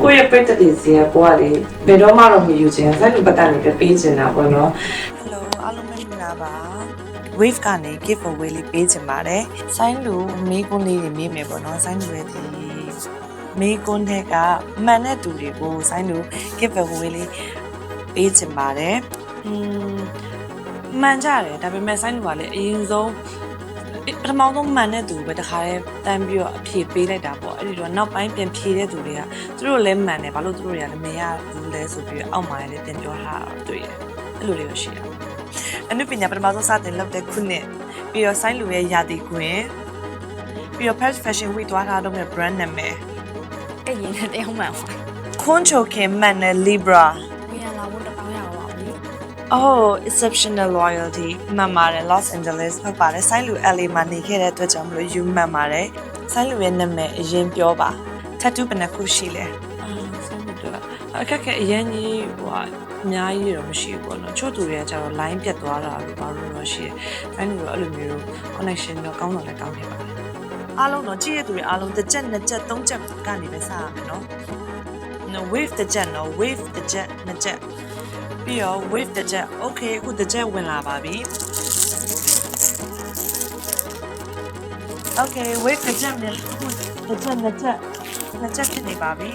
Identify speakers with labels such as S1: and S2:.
S1: ကိုယ့်ရဲ့ပြည့်တဲ့စီကကိုကလေဘယ်တော့မှတော့မယူချင်ဘူးဆိုင်လူပတ်တယ်ပဲပေးချင်တာပေါ့နော်
S2: Hello အားလုံးမင်္ဂလာပါ Wave ကနေ give away လေးပေးချင်ပါတယ်။ဆိုင်းလူမေးခွန်းလေးတွေမေးမယ်ပေါ့နော်။ဆိုင်းလူရဲ့ဒီမေးခွန်းတွေကမှန်တဲ့သူတွေကိုဆိုင်းလူ give away လေးပေးချင်ပါတယ်။อืมမှန်ကြတယ်ဒါပေမဲ့ဆိုင်းလူကလည်းအရင်ဆုံး ပထမဆုံးမှန်တဲ့သူပဲတခါတည်းတန်းပြီးတော့အဖြေပေးလိုက်တာပေါ့အဲ့ဒီတော့နောက်ပိုင်းပြန်ဖြေတဲ့သူတွေကသူတို့လည်းမှန်တယ်ဘာလို့သူတို့တွေကလည်းမရဘူးလဲဆိုပြီးတော့အောက်မှာလည်းပြန်ပြောထားတာတွေ့ရတယ်အဲ့လိုလေးတော့ရှိတယ်အနုပညာပထမဆုံးစတင်လုပ်တဲ့ခုနှစ်ပြီးတော့ဆိုင်းလူရဲ့ယာတီခွင်ပြီးတော့ Paris Fashion Week တွားထားတော့တဲ့ brand နာမည်
S3: အဲ့ရင်နဲ့တယောက်မှန်ပါ
S2: ခွန်ချိုခင်မန်နဲ့ Libra Oh exceptional loyalty မှန်ပါတယ် Los Angeles ဟုတ်ပါတယ်ဆိုင်းလူ LA မှာနေခဲ့တဲ့အတွက်ကြောင့်မလို့ယူမှန်ပါတယ်ဆိုင်းလူရဲ့နာမည်အရင်ပြောပါ tattoo ဘယ်နှခုရှိလဲ
S1: အာဆိုင်းလူတော့အခက်ခဲအရင်ကြီးဟိုအများကြီးတော့မရှိဘူးပေါ့နော်ချို့သူတွေကကျတော့ line ပြတ်သွားတာလို့ဘာလို့တော့ရှိတယ်ဆိုင်လူတော့အဲ့လိုမျိုး connection တော့ကောင်းတော့လည်းကောင်းနေပါတယ်
S2: အားလုံးတော့ကြည့်ရတဲ့သူတွေအားလုံးတစ်ချက်နှစ်ချက်သုံးချက်ကနေပဲစရမယ်နော် no wave တစ်ချက်နော် wave တစ်ချက်နှစ်ချက် ပြီးတော့ wave တစ်ချက် okay အခုတစ်ချက်ဝင်လာပါပြီ okay wave တစ်ချက်နဲ့အခုတစ်ချက်နှစ်ချက်နှစ်ချက်ဖြစ်နေပါပြီ